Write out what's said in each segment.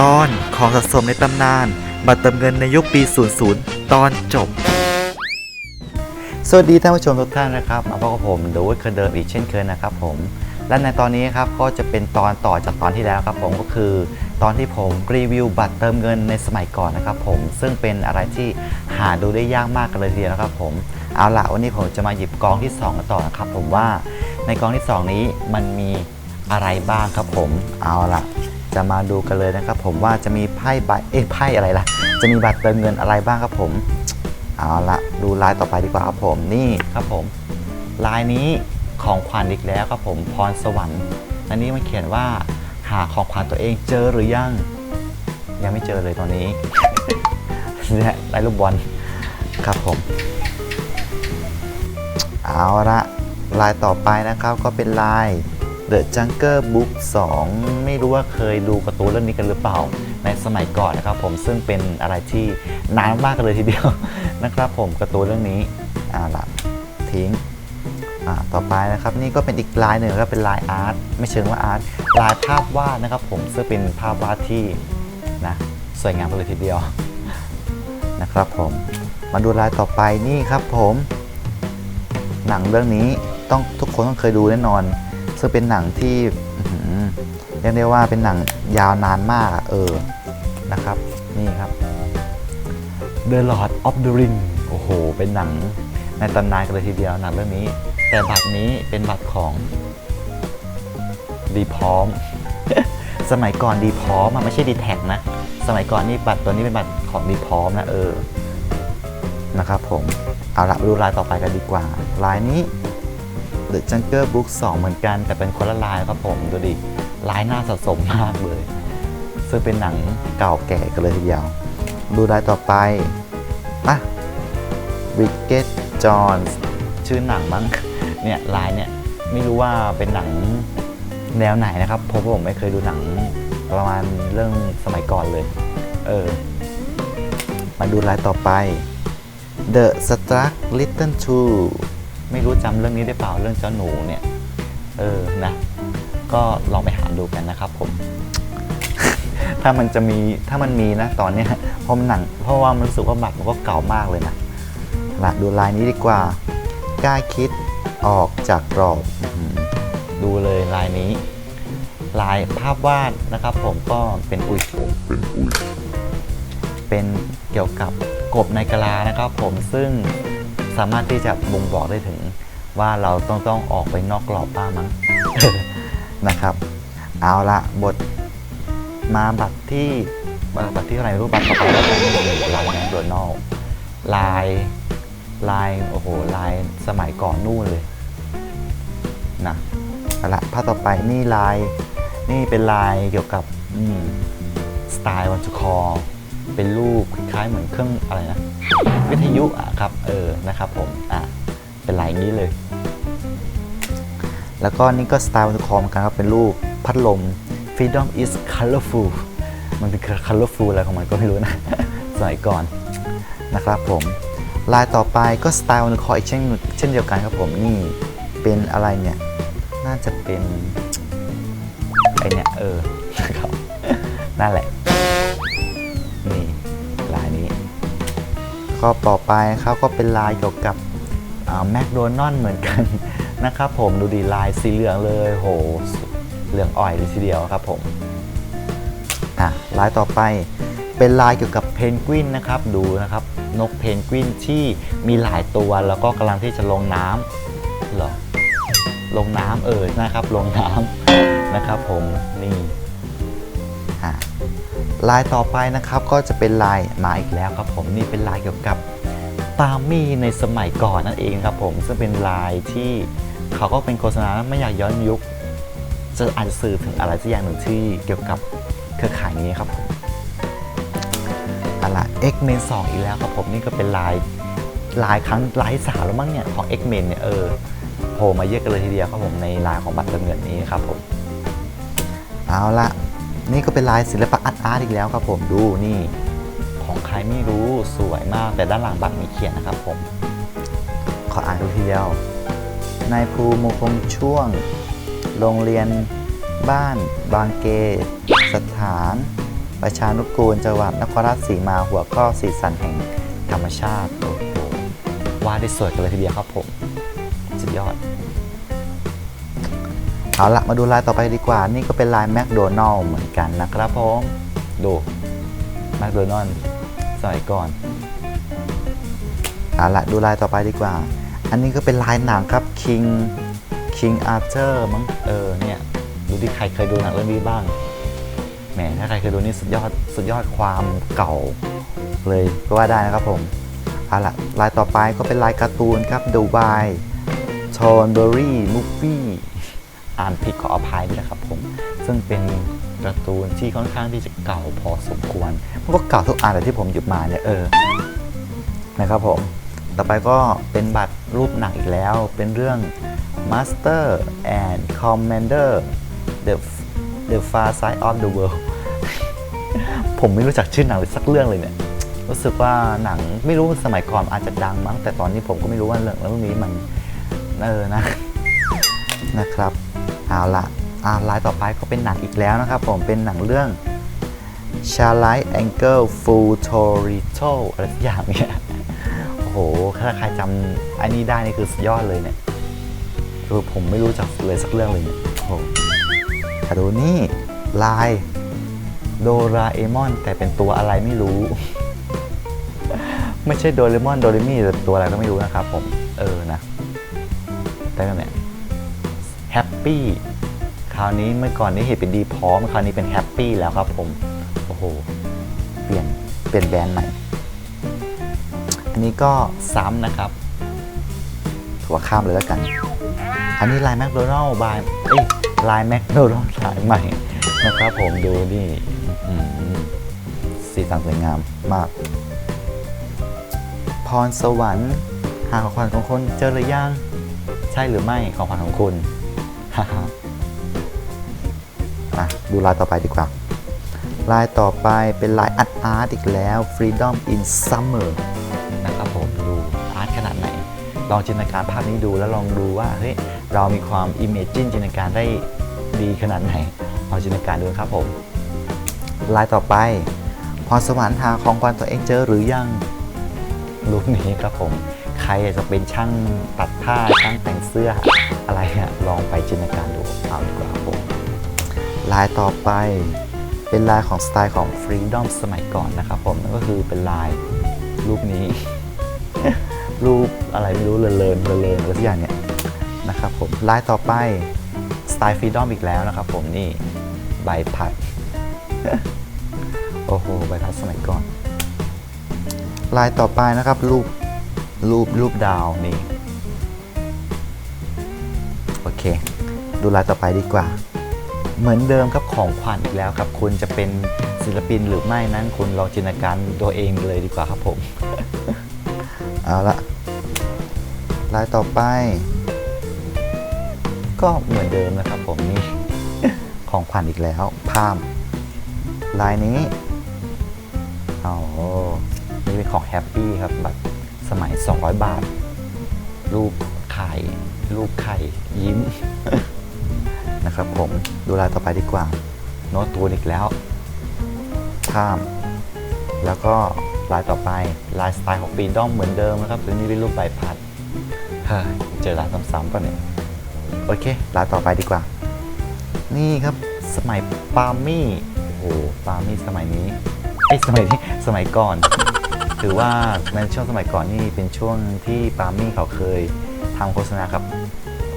ตอนของสะสมในตำนาน บัตรเติมเงินในยุคปี 00 ตอนจบ สวัสดีท่านผู้ชมทุกท่านนะครับ มาพบกับผมโดยเคยเดิมอีกเช่นเคยนะครับผม และในตอนนี้ครับก็จะเป็นตอนต่อจากตอนที่แล้วครับผมก็คือ ตอนที่ผมรีวิวบัตรเติมเงินในสมัยก่อนนะครับผมซึ่งเป็นอะไรที่หาดูได้ยากมากกันเลยทีเดียวนะครับผมเอาล่ะวันนี้ผมจะมาหยิบกองที่2กันต่อนะครับผมว่าในกองที่ 2 นี้มันมีอะไรบ้างครับผมเอาล่ะ จะมาดูกันเลยนะครับ ผมว่าจะมีไพ่ใบเอ้ไพ่อะไรล่ะ จะมีบัตรเติมเงินอะไรบ้างครับผม เอาละดูลายต่อไปดีกว่าครับผมนี่ครับผม ลายนี้ของขวัญอีกแล้วครับผมพรสวรรค์อันนี้มันเขียนว่าหาของขวัญตัวเองเจอหรือยัง ยังไม่เจอเลยตอนนี้เนี่ยลายลูกบอลครับผม เอาละลายต่อไปนะครับก็เป็นลาย The Jungle Book 2 ไม่รู้ว่าเคยดูการ์ตูนเรื่องนี้กันหรือเปล่า ในสมัยก่อนนะครับผมซึ่งเป็นอะไรที่นานมากเลยทีเดียวนะครับผมการ์ตูนเรื่องนี้อ่าละทิ้งอ่าต่อไปนะครับนี่ก็เป็นอีกลายหนึ่งครับเป็นลายอาร์ตไม่เชิงว่าอาร์ตลายภาพวาดนะครับผมซึ่งเป็นภาพวาดที่นะสวยงามเลยทีเดียวนะครับผมมาดูลายต่อไปนี่ครับผม หนังเรื่องนี้ต้องทุกคนต้องเคยดูแน่นอน ซึ่งเป็นหนังที่เรียกได้ว่าเป็นหนังยาวนานมากเออนะครับ นี่ครับ The Lord of the Ring โอ้โห เป็นหนังในตำนานกันเลยทีเดียวหนังเรื่องนี้ แต่บัตรนี้เป็นบัตรของดีพร้อม สมัยก่อนดีพร้อมอะไม่ใช่ดีแท็กนะ สมัยก่อนนี่บัตรตัวนี้เป็นบัตรของดีพร้อมนะเออนะครับผมเอาละมาดูลายต่อไปกันดีกว่าลายนี้ The Jungle Book 2 เหมือนกัน แต่เป็นคนละลายครับผม ดูดิลายน้าสะสมมากเลย ซึ่งเป็นหนังเก่าแก่กันเลยทีเดียว ดูลายต่อไปนะ Wicked John ชื่อหนังมั้ง เนี่ยลายเนี่ยไม่รู้ว่าเป็นหนังแนวไหนนะครับเพราะผมไม่เคยดูหนังประมาณเรื่องสมัยก่อนเลย เออ มาดูลายต่อไป The Struck Little Two ไม่รู้จำเรื่องนี้ได้เปล่าเรื่องเจ้าหนูเนี่ย เออนะ ก็ลองไปหาดูกันนะครับ ผม ถ้ามันจะมีถ้ามันมีนะ ตอนเนี้ยเพราะมันหนัง เพราะว่ามันรู้สึกว่าบัตรมันก็เก่ามากเลยนะละดูลายนี้ดีกว่ากล้าคิดออกจากกรอบอื้อหือดูเลยลายนี้ ลายภาพวาดนะครับ ผมก็เป็นอุยเป็นอุยเป็นเกี่ยวกับกบในกะลานะครับ ผมซึ่ง สามารถที่จะบ่งบอกได้ถึงว่าเราต้องต้องออกไปนอกกรอบบ้างมั้ง นะครับ เอาละบทมาบัตรที่บัตรที่เท่าไหร่รู้บัตรต่อไปแล้วกันลายแมคโดนัลด์ลายลายโอ้โหลายสมัยก่อนนู่นเลยนะเอาละภาพต่อไปนี่ลายนี่เป็นลายเกี่ยวกับสไตล์วันทูคอ เป็นรูปคล้ายๆเหมือนเครื่องอะไรนะวิทยุอะครับเออนะครับผมอะเป็นลายอย่างนี้เลย แล้วก็นี่ก็สไตล์วันคอเหมือนกันครับเป็นรูปพัดลม Freedom is colorful มันเป็น colorful อะไรของมันก็ไม่รู้นะสมัยก่อนนะครับผมลายต่อไปก็สไตล์วันคออีกเช่นเช่นเดียวกันครับผมนี่เป็นอะไรเนี่ย น่าจะเป็นไอเนี่ยเออนะครับนั่นแหละ ก็ต่อไปครับก็เป็นลายเกี่ยวกับแมคโดนัลล์เหมือนกันนะครับผมดูดีลายสีเหลืองเลยโหเหลืองอ่อยเลยทีเดียวครับผมอะลายต่อไปเป็นลายเกี่ยวกับเพนกวินนะครับดูนะครับนกเพนกวินที่มีหลายตัวแล้วก็กำลังที่จะลงน้ำเหรอลงน้ำเออนะครับลงน้ำนะครับผมนี่ ลายต่อไปนะครับก็จะเป็นลายมาอีกแล้วครับผมนี่เป็นลายเกี่ยวกับปามมี่ในสมัยก่อนนั่นเองครับผมซึ่งเป็นลายที่เขาก็เป็นโฆษณาไม่อยากย้อนยุค จะอาจจะสื่อถึงอะไรสักอย่างหนึ่งที่เกี่ยวกับเครือข่ายนี้ครับผมอะไร X-Men 2 อีกแล้วครับผมนี่ก็เป็นลายลายครั้งลายสามแล้วมั้งเนี่ยของ X-Men เนี่ยเออโผล่มาเยอะกันเลยทีเดียวครับผมในลายของบัตรเติมเงินนี้ครับผมเอาละ นี่ก็เป็นลายศิลปะอาร์ตอาร์ตอีกแล้วครับผมดูนี่ ของใครไม่รู้สวยมากแต่ด้านหลังบัตรมีเขียนนะครับผม ขออ่านดูทีเดียวนายภูมุคงช่วง โรงเรียนบ้านบางเก สถาน ประชานุกูลจังหวัดนครราชสีมาหัวข้อสีสันแห่งธรรมชาติโอ้โหวาดได้สวยกันเลยทีเดียวครับผม สุดยอด เอาละมาดูลายต่อไปดีกว่า นี่ก็เป็นลายแมคโดนัลล์เหมือนกันนะครับผมดูแมคโดนัลล์สมัยก่อนเอาละดูลายต่อไปดีกว่า อันนี้ก็เป็นลายหนังครับ King King Arthur มั้งเออเนี่ยดูที่ใครเคยดูหนังเรื่องนี้บ้างแหมถ้าใครเคยดูนี่สุดยอดสุดยอดความเก่าเลยก็ว่าได้นะครับผมเอาละลายต่อไปก็เป็นลายการ์ตูนครับดูบายชอนเบอรี่มูฟฟี่ อ่านผิดขออภัยด้วยนะครับผม ซึ่งเป็นการ์ตูนที่ค่อนข้างที่จะเก่าพอสมควร มันก็เก่าทุกอันแต่ที่ผมหยิบมาเนี่ยเออ นะครับผม ต่อไปก็เป็นบัตรรูปหนังอีกแล้ว เป็นเรื่อง Master and Commander the the Far Side of the World ผมไม่รู้จักชื่อหนังเลยสักเรื่องเลยเนี่ย รู้สึกว่าหนังไม่รู้สมัยก่อนอาจจะดังมั้ง แต่ตอนนี้ผมก็ไม่รู้ว่าเรื่องเรื่องนี้มัน เออนะ นะครับ เอาละอ่าลายต่อไปก็เป็นหนังอีกแล้วนะครับผมเป็นหนังเรื่องชาไลท์แองเกิลฟูโทริโตอะไรสักอย่างเนี่ยโอ้โห ถ้าใครจำอันนี้ได้นี่คือสุดยอดเลยเนี่ยคือผมไม่รู้จักเลยสักเรื่องเลยเนี่ยโอ้โหแต่ดูนี่ลายโดราเอมอนแต่เป็นตัวอะไรไม่รู้ ไม่ใช่โดเรมอนโดเรมี่แต่ตัวอะไรก็ไม่รู้นะครับผม เออนะ แต่ก็เนี่ย แฮปปี้คราวนี้เมื่อก่อนนี้เห็นเป็นดีพร้อม คราวนี้เป็นแฮปปี้แล้วครับผมโอ้โหเปลี่ยนเปลี่ยนแบรนด์ใหม่อันนี้ก็ซ้ำนะครับ ถั่วข้ามเลยแล้วกัน อันนี้ลายแมคโดนัลล์บายเอ้ยลายแมคโดนัลล์ลายใหม่นะครับผมดูนี่สีสันสวยงามมาก พรสวรรค์หาของขวัญของคนเจอหรือยัง ใช่หรือไม่ของขวัญของคุณ อะดูลายต่อไปดีกว่า ลายต่อไปเป็นลายอาร์ตอาร์ตอีกแล้ว Freedom in Summer นะครับผมดูอาร์ตขนาดไหน ลองจินตนาการภาพนี้ดูแล้วลองดูว่าเฮ้ยเรามีความ Imagine จินตนาการได้ดีขนาดไหนลองจินตนาการดูครับผมลายต่อไปพรสวรรค์หาของขวัญตัวเองเจอหรือยังรูปนี้ครับผม รอยากจะเป็นช่างตัดผ้าช่างแต่งเสื้ออะไรอะลองไปจินตนาการดูเอาดีกว่าผมลายต่อไปเป็นลายของสไตล์ของ Freedom สมัยก่อนนะครับผมนั่นก็คือเป็นลายรูปนี้ รูปอะไรไม่รู้เลนเลนเลนอะไรสักอย่างเนี่ยนะครับผมลายต่อไปสไตล์ Freedom อีกแล้วนะครับผมนี่ใบพัด โอ้โหใบพัดสมัยก่อน ลายต่อไปนะครับรูป รูปรูปดาวนี่โอเค ดูลายต่อไปดีกว่า เหมือนเดิมครับของขวัญอีกแล้วครับ คุณจะเป็นศิลปินหรือไม่นั้นคุณลองจินตนาการตัวเองเลยดีกว่าครับผม เอาละลายต่อไป ก็เหมือนเดิมนะครับผมนี่ของขวัญอีกแล้วภาพลายนี้อ๋อนี่เป็นของแฮปปี้ครับบัตร สมัย 200 บาท รูปไข่รูปไข่ยิ้ม นะครับผมดูลายต่อไปดีกว่า โน้ตตูนอีกแล้วข้าม แล้วก็ลายต่อไปลายสไตล์ของปีด้อมเหมือนเดิมนะครับตัวนี้เป็นรูปใบพัดเจอลายซ้ำๆป่ะเนี่ยโอเคลายต่อไปดีกว่า นี่ครับสมัยปาล์มี่โอ้โหปาล์มี่สมัยนี้เอ้สมัยนี้สมัยก่อน ถือว่าในช่วงสมัยก่อนนี่เป็นช่วงที่ปามี่เขาเคยทำโฆษณากับ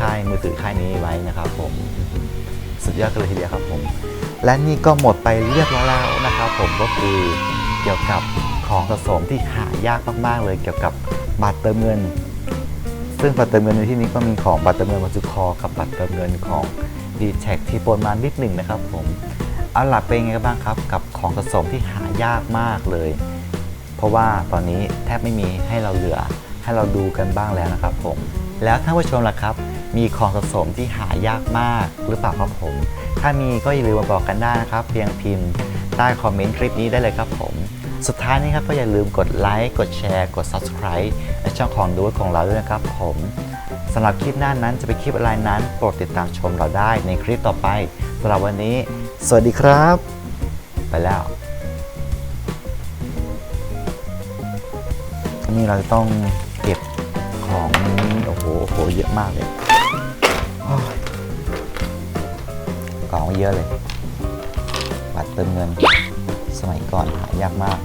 ค่ายมือถือค่ายนี้ไว้นะครับผมสุดยอดกันเลยทีเดียวครับผม และนี่ก็หมดไปเรียบร้อยแล้วนะครับ ผมก็คือเกี่ยวกับของสะสมที่หายากมากๆ เลยเกี่ยวกับบัตรเติมเงิน ซึ่งบัตรเติมเงินในที่นี้ก็มีของบัตรเติมเงินวัจุคอกับบัตรเติมเงินของ d t แท็กที่ปนมานิดหนึ่งนะครับ ผมเอาหล่ะเป็นไงกันบ้างครับ กับของสะสมที่หายากมากเลย เพราะว่าตอนนี้แทบไม่มีให้เราเหลือ ให้เราดูกันบ้างแล้วนะครับผมแล้วท่านผู้ชมล่ะครับ มีของสะสมที่หายากมากหรือเปล่าครับผม ถ้ามีก็อย่าลืมมาบอกกันได้นะครับ เพียงพิมพ์ใต้คอมเมนต์คลิปนี้ได้เลยครับผม สุดท้ายนี้ครับก็อย่าลืมกดไลค์กดแชร์ กด Subscribe ในช่องของดูของเราด้วยนะครับผมสำหรับคลิปหน้านั้นจะเป็นคลิปอะไรนั้น โปรดติดตามชมเราได้ในคลิปต่อไปสำหรับวันนี้ สวัสดีครับ ไปแล้ว นี่เราจะต้องเก็บของโอ้โหโอ้โหเยอะมากเลยโอ้ยของเยอะเลย บัตรเติมเงิน สมัยก่อนหายากมาก